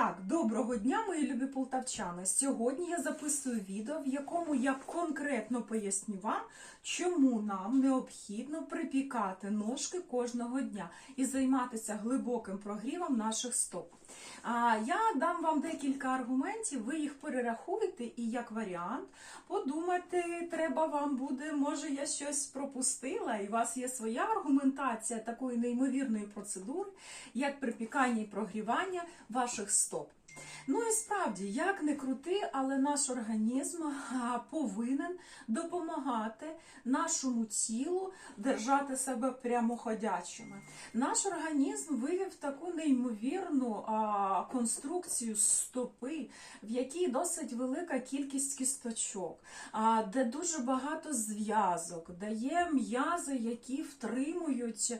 так, доброго дня, мої любі полтавчани. Сьогодні я записую відео, в якому я конкретно поясню вам, чому нам необхідно припікати ножки кожного дня і займатися глибоким прогрівом наших стоп. Я дам вам декілька аргументів, ви їх перерахуєте і як варіант подумати, треба вам буде, може я щось пропустила, і у вас є своя аргументація такої неймовірної процедури, як припікання і прогрівання ваших стоп стоп. Ну і справді, як не крути, але наш організм повинен допомагати нашому тілу держати себе прямоходячими. Наш організм вивів таку неймовірну конструкцію стопи, в якій досить велика кількість кісточок, де дуже багато зв'язок, де є м'язи, які втримують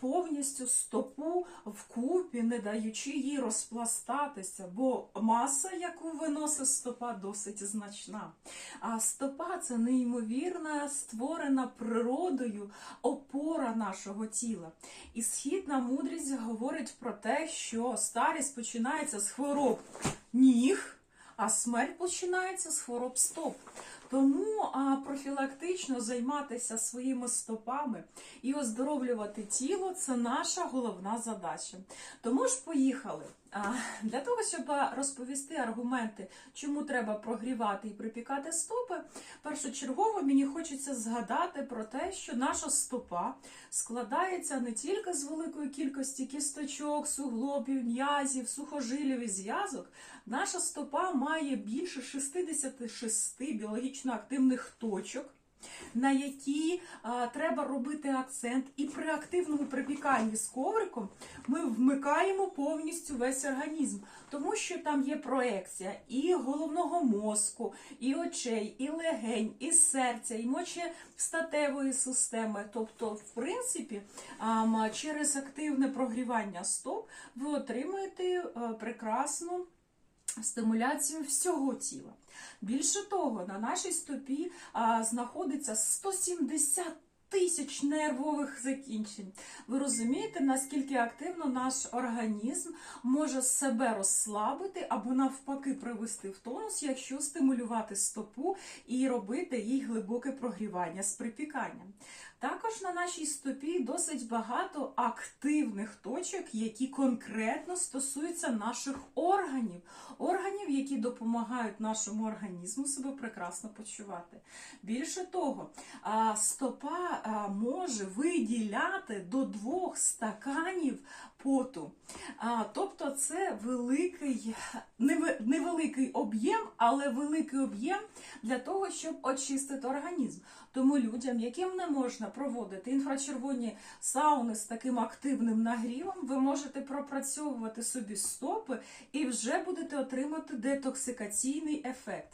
повністю стопу вкупі, не даючи їй розпластатися, бо маса, яку виносить стопа, досить значна. А стопа це неймовірна, створена природою опора нашого тіла. І східна мудрість говорить про те, що старість починається з хвороб ніг, а смерть починається з хвороб стоп. Тому профілактично займатися своїми стопами і оздоровлювати тіло це наша головна задача. Тому ж поїхали. Для того, щоб розповісти аргументи, чому треба прогрівати і припікати стопи, першочергово мені хочеться згадати про те, що наша стопа складається не тільки з великої кількості кісточок, суглобів, м'язів, сухожилів і зв'язок. Наша стопа має більше 66 біологічно активних точок. На які а, треба робити акцент, і при активному припіканні з ковриком ми вмикаємо повністю весь організм, тому що там є проекція і головного мозку, і очей, і легень, і серця, і мочестатевої системи. Тобто, в принципі, а, через активне прогрівання стоп ви отримуєте а, прекрасну стимуляцію всього тіла. Більше того, на нашій стопі а, знаходиться 170 тисяч нервових закінчень. Ви розумієте, наскільки активно наш організм може себе розслабити або навпаки привести в тонус, якщо стимулювати стопу і робити їй глибоке прогрівання з припіканням. Також на нашій стопі досить багато активних точок, які конкретно стосуються наших органів, органів, які допомагають нашому організму себе прекрасно почувати. Більше того, стопа може виділяти до двох стаканів поту. А, Тобто це великий, невеликий об'єм, але великий об'єм для того, щоб очистити організм. Тому людям, яким не можна проводити інфрачервоні сауни з таким активним нагрівом, ви можете пропрацьовувати собі стопи і вже будете отримати детоксикаційний ефект.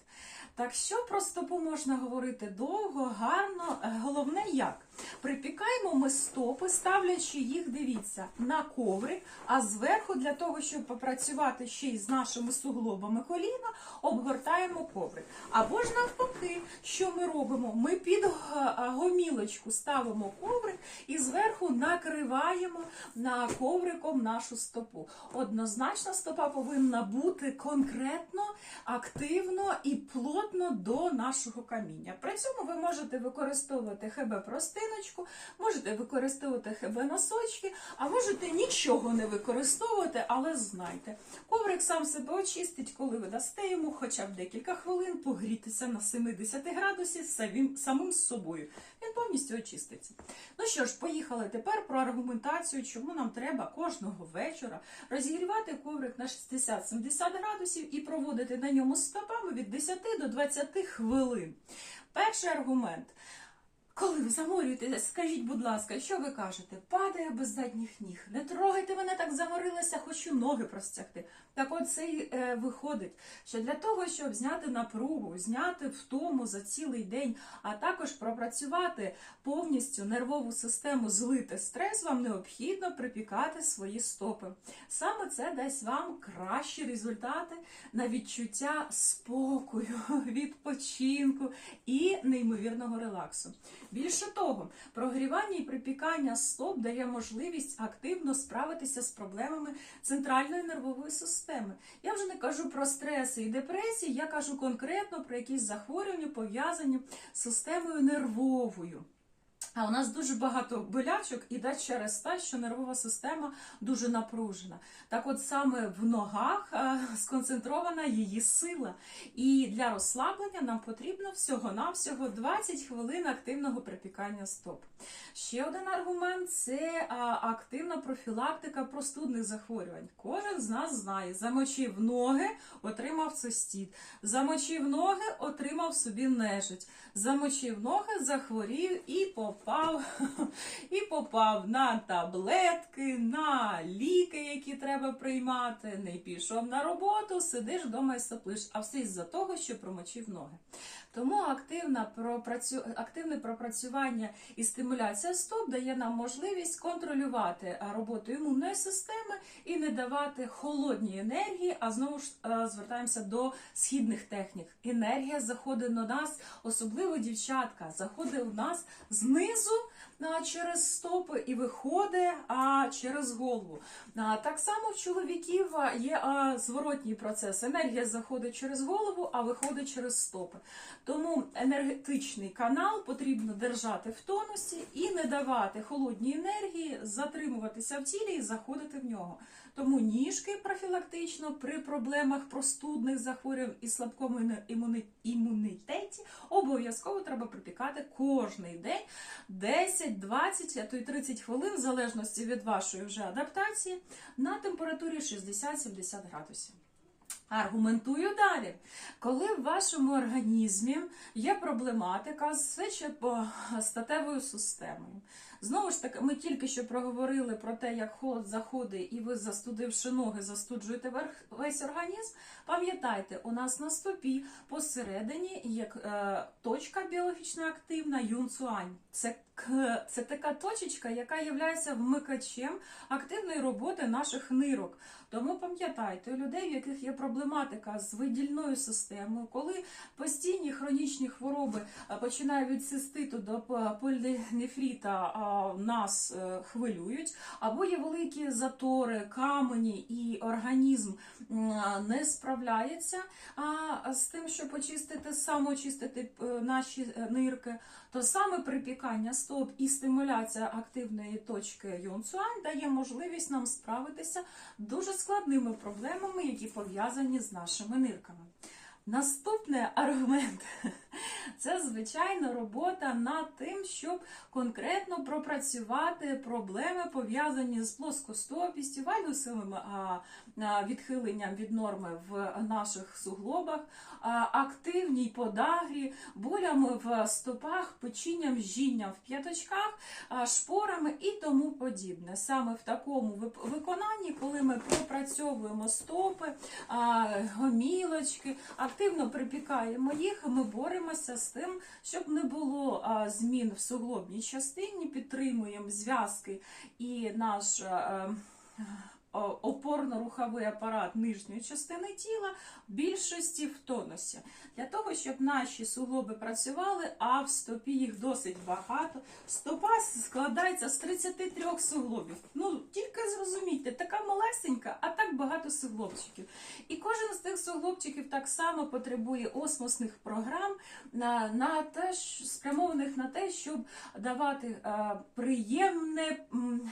Так що про стопу можна говорити довго, гарно, головне як. Припікаємо ми стопи, ставлячи їх, дивіться, на коврик, а зверху, для того, щоб попрацювати ще й з нашими суглобами коліна, обгортаємо коврик. Або ж навпаки, що ми робимо? Ми під гомілочку ставимо коврик і зверху накриваємо на ковриком нашу стопу. Однозначно, стопа повинна бути конкретно, активно і плотно до нашого каміння. При цьому ви можете використовувати ХБ простиночку, можете використовувати ХБ а можете нічого не використовувати, але знайте, коврик сам себе очистить, коли ви дасте йому хоча б декілька хвилин погрітися на 70 градусів самим, самим собою. Він повністю очиститься. Ну що ж, поїхали тепер про аргументацію, чому нам треба кожного вечора розігрівати коврик на 60-70 градусів і проводити на ньому стопами від 10 до 20 хвилин. Перший аргумент. Коли ви заморюєтеся, скажіть, будь ласка, що ви кажете? Падає без задніх ніг. Не трогайте мене так заморилася, хочу ноги простягти. Так от це й е, виходить, що для того, щоб зняти напругу, зняти втому за цілий день, а також пропрацювати повністю нервову систему, злити стрес, вам необхідно припікати свої стопи. Саме це дасть вам кращі результати на відчуття спокою, відпочинку і неймовірного релаксу. Більше того, прогрівання і припікання стоп дає можливість активно справитися з проблемами центральної нервової системи. Я вже не кажу про стреси і депресії, я кажу конкретно про якісь захворювання, пов'язані з системою нервовою. А у нас дуже багато болячок іде через те, що нервова система дуже напружена. Так от саме в ногах е, сконцентрована її сила. І для розслаблення нам потрібно всього-навсього 20 хвилин активного припікання стоп. Ще один аргумент це активна профілактика простудних захворювань. Кожен з нас знає, замочив ноги, отримав цистіт, замочив ноги, отримав собі нежить, замочив ноги, захворів і попав, і попав на таблетки, на ліки, які треба приймати. Не пішов на роботу, сидиш вдома і соплиш, а все із-за того, що промочив ноги. Тому активна пропрацю... активне пропрацювання і стимуляція стоп дає нам можливість контролювати роботу імунної системи і не давати холодній енергії, а знову ж е, звертаємося до східних технік. Енергія заходить на нас, особливо дівчатка, заходить у нас знизу через стопи і виходить а, через голову. Так само в чоловіків є зворотній процес. Енергія заходить через голову, а виходить через стопи. Тому енергетичний канал потрібно держати в тонусі і не давати холодній енергії затримуватися в тілі і заходити в нього. Тому ніжки профілактично при проблемах простудних захворювань і слабкому імунітеті обов'язково треба припікати кожний день 10, 20, а то й 30 хвилин, в залежності від вашої вже адаптації, на температурі 60-70 градусів. Аргументую далі. Коли в вашому організмі є проблематика з сечопостатевою системою. Знову ж таки, ми тільки що проговорили про те, як холод заходить, і ви, застудивши ноги, застуджуєте весь організм. Пам'ятайте, у нас на стопі посередині є е, точка біологічно активна юнцуань. Це, це така точечка, яка є вмикачем активної роботи наших нирок. Тому пам'ятайте, у людей, в яких є проблематика з видільною системою, коли постійні хронічні хвороби починають від циститу до п- полінефріта а, нас е, хвилюють, або є великі затори, камені, і організм не справляється з тим, щоб очистити, самоочистити е, наші е, нирки, то саме припікання стоп і стимуляція активної точки Юнцуань дає можливість нам справитися дуже складними проблемами, які пов'язані з нашими нирками. Наступний аргумент це звичайно робота над тим, щоб конкретно пропрацювати проблеми, пов'язані з плоскостопістю, а, відхиленням від норми в наших суглобах, активній подагрі, болями в стопах, печінням, жінням в п'яточках, шпорами і тому подібне. Саме в такому виконанні, коли ми пропрацьовуємо стопи, гомілочки, активно припікаємо їх, ми боремося з тим, щоб не було змін в суглобній частині, підтримуємо зв'язки і наш. е, о- Опорно-руховий апарат нижньої частини тіла в більшості в тонусі. Для того, щоб наші суглоби працювали, а в стопі їх досить багато. Стопа складається з 33 суглобів. Ну, тільки зрозумійте, така малесенька, а багато суглобчиків. І кожен з тих суглобчиків так само потребує осмосних програм, на, на те, спрямованих на те, щоб давати е, приємне, м,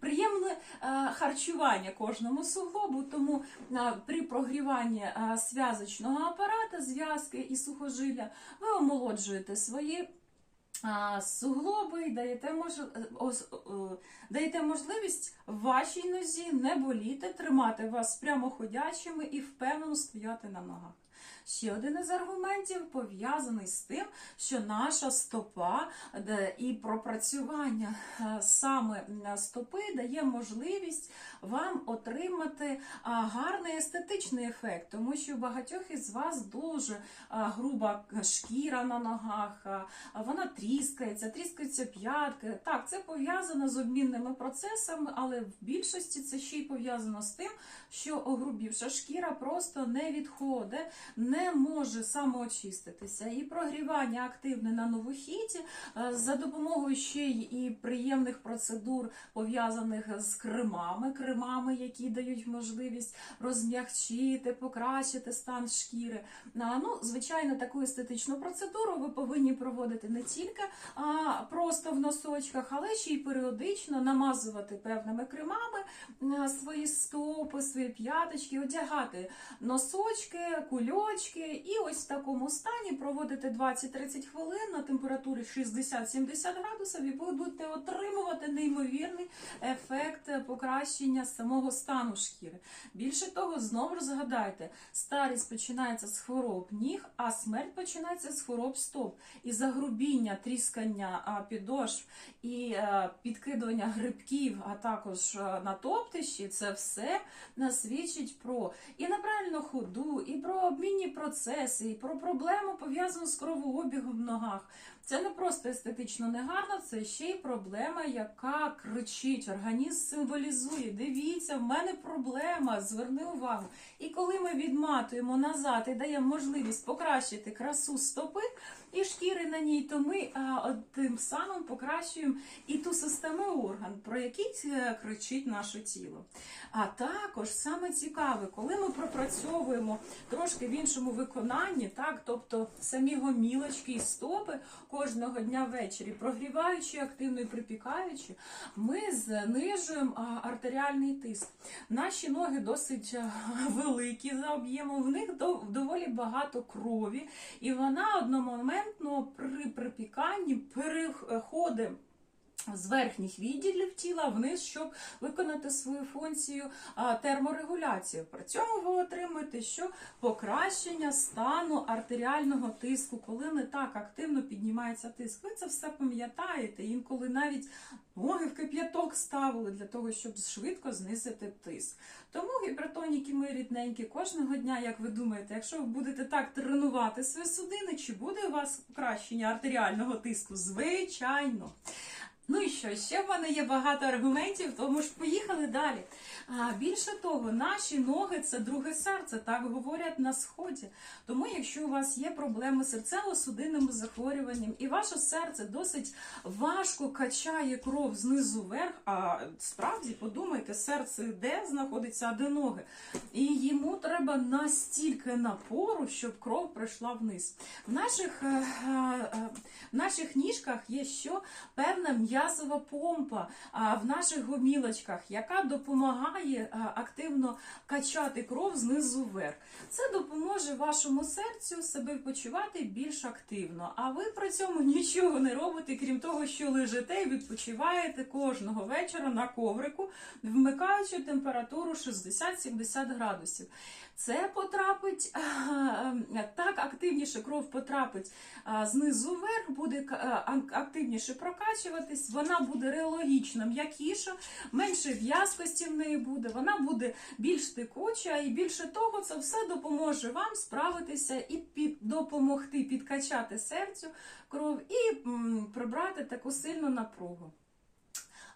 приємне е, харчування кожному суглобу. Тому е, при прогріванні е, зв'язочного апарата, зв'язки і сухожилля, ви омолоджуєте свої. Суглоби і даєте, мож... е, е, даєте можливість вашій нозі не боліти, тримати вас прямоходячими і впевнено стояти на ногах. Ще один із аргументів пов'язаний з тим, що наша стопа і пропрацювання е, саме е, стопи дає можливість вам отримати гарний естетичний ефект, тому що у багатьох із вас дуже груба шкіра на ногах, вона тріскається, тріскаються п'ятки. Так, це пов'язано з обмінними процесами, але в більшості це ще й пов'язано з тим, що огрубівша шкіра просто не відходить, не може самоочиститися. І прогрівання активне на новохіті е, за допомогою ще і приємних процедур, пов'язаних з кремами, кремами, які дають можливість розм'ягчити, покращити стан шкіри. Ну, звичайно, таку естетичну процедуру ви повинні проводити не тільки просто в носочках, але ще й періодично намазувати певними кремами свої стопи, свої п'яточки, одягати носочки, кульочки, і ось в такому стані проводити 20-30 хвилин на температурі 60-70 градусів, і будете отримувати неймовірний ефект покращення самого стану шкіри. Більше того, знову згадайте, старість починається з хвороб ніг, а смерть починається з хвороб стоп. І загрубіння, тріскання підошв і е, підкидування грибків, а також е, натоптищі, це все нас свідчить про і неправильну ходу, і про обмінні процеси, і про проблему пов'язану з кровообігом в ногах. Це не просто естетично негарно, це ще й проблема, яка кричить. Організм символізує. Дивіться, в мене проблема. Зверни увагу. І коли ми відматуємо назад і даємо можливість покращити красу стопи і шкіри на ній, то ми а, тим самим покращуємо і ту систему орган, про який е, кричить наше тіло. А також саме цікаве, коли ми пропрацьовуємо трошки в іншому виконанні, так, тобто самі гомілочки і стопи кожного дня ввечері, прогріваючи активно і припікаючи, ми знижуємо артеріальний тиск. Наші ноги досить а, великі за об'ємом, в них до- доволі багато крові, і вона одномоментно при припіканні переходить з верхніх відділів тіла вниз, щоб виконати свою функцію терморегуляції. При цьому ви отримуєте що покращення стану артеріального тиску, коли не так активно піднімається тиск. Ви це все пам'ятаєте. Інколи навіть ноги в кип'яток ставили для того, щоб швидко знизити тиск. Тому гіпертоніки мої рідненькі кожного дня, як ви думаєте, якщо ви будете так тренувати свої судини, чи буде у вас покращення артеріального тиску? Звичайно. Ну і що, ще в мене є багато аргументів, тому ж поїхали далі. А більше того, наші ноги це друге серце, так говорять на сході. Тому, якщо у вас є проблеми з серцево-судинним захворюванням, і ваше серце досить важко качає кров знизу вверх, а справді подумайте, серце де знаходиться, а де ноги. І йому треба настільки напору, щоб кров прийшла вниз. В наших, е, е, в наших ніжках є що певна м'язова помпа в наших гомілочках, яка допомагає активно качати кров знизу вверх. Це допоможе вашому серцю себе почувати більш активно. А ви при цьому нічого не робите, крім того, що лежите і відпочиваєте кожного вечора на коврику, вмикаючи температуру 60-70 градусів. Це потрапить так активніше кров потрапить знизу вверх, буде активніше прокачуватись, вона буде реологічно м'якіша, менше в'язкості в неї буде, вона буде більш текуча, і більше того, це все допоможе вам справитися і під, допомогти підкачати серцю кров і м, прибрати таку сильну напругу.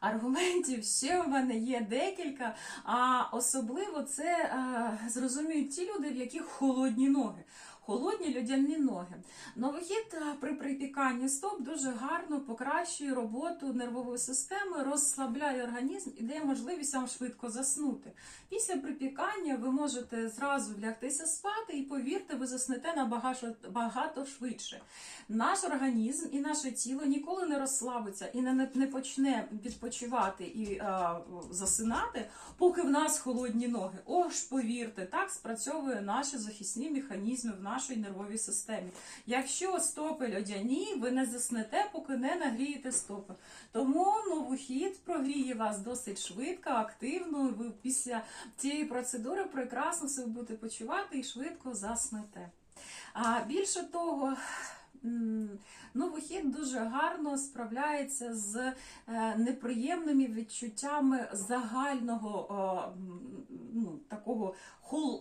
Аргументів ще в мене є декілька, а особливо це е, зрозуміють ті люди, в яких холодні ноги. Холодні людяні ноги. Новохід е, при припіканні стоп дуже гарно покращує роботу нервової системи, розслабляє організм і дає можливість вам швидко заснути. Після припікання ви можете зразу лягтися спати, і повірте, ви заснете набагато багато швидше. Наш організм і наше тіло ніколи не розслабиться і не, не почне відпочивати і е, засинати, поки в нас холодні ноги. Ож, повірте, так спрацьовує наші захисні механізми в нашій нервовій системі. Якщо стопи льодяні, ви не заснете, поки не нагрієте стопи. Тому новохід прогріє вас досить швидко, активно. і Ви після цієї процедури прекрасно себе будете почувати і швидко заснете. А більше того. Новохід дуже гарно справляється з е, неприємними відчуттями загального ну, такого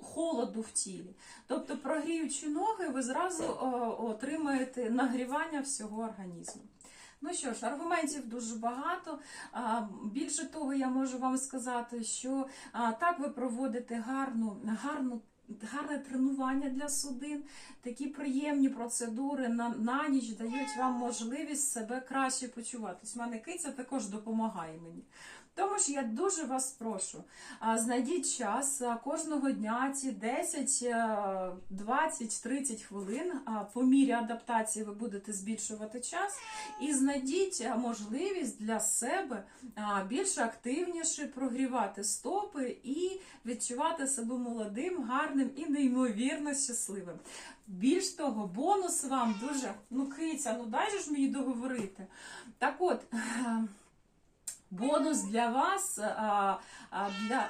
холоду в тілі. Тобто, прогріючи ноги, ви зразу отримаєте нагрівання всього організму. Ну що ж, аргументів дуже багато. Більше того, я можу вам сказати, що так ви проводите гарну, гарну гарне тренування для судин, такі приємні процедури на, на ніч дають вам можливість себе краще почувати. У мене киця також допомагає мені. Тому ж я дуже вас прошу, знайдіть час кожного дня, ці 10, е, 20, 30 хвилин. По мірі адаптації ви будете збільшувати час і знайдіть можливість для себе більш активніше прогрівати стопи і відчувати себе молодим, гарним і неймовірно щасливим. Більш того, бонус вам дуже. Ну, киця, ну дай же ж мені договорити. Так от. Бонус для вас, для,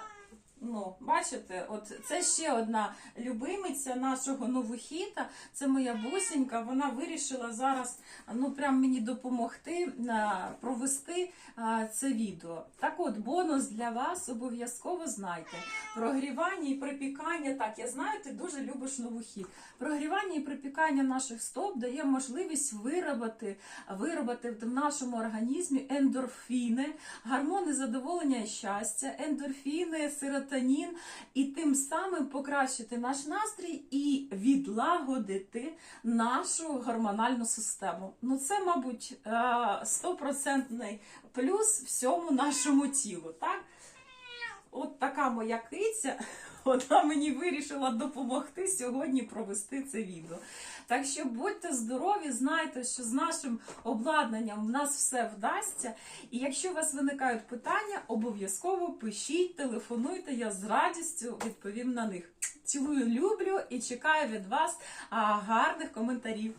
ну, бачите, от це ще одна любимиця нашого новохіта. Це моя бусінька. Вона вирішила зараз ну, прям мені допомогти а, провести а, це відео. Так от, бонус для вас обов'язково знайте. Прогрівання і припікання. Так, я знаю, ти дуже любиш новохід. Прогрівання і припікання наших стоп дає можливість виробити, виробити в нашому організмі ендорфіни, гормони задоволення і щастя, ендорфіни, серотонін, і тим самим покращити наш настрій і відлагодити нашу гормональну систему. Ну це, мабуть, е, стопроцентний плюс всьому нашому тілу. Так? От така моя киця. Вона мені вирішила допомогти сьогодні провести це відео. Так що будьте здорові, знайте, що з нашим обладнанням в нас все вдасться. І якщо у вас виникають питання, обов'язково пишіть, телефонуйте, я з радістю відповім на них. Цілую, люблю і чекаю від вас гарних коментарів.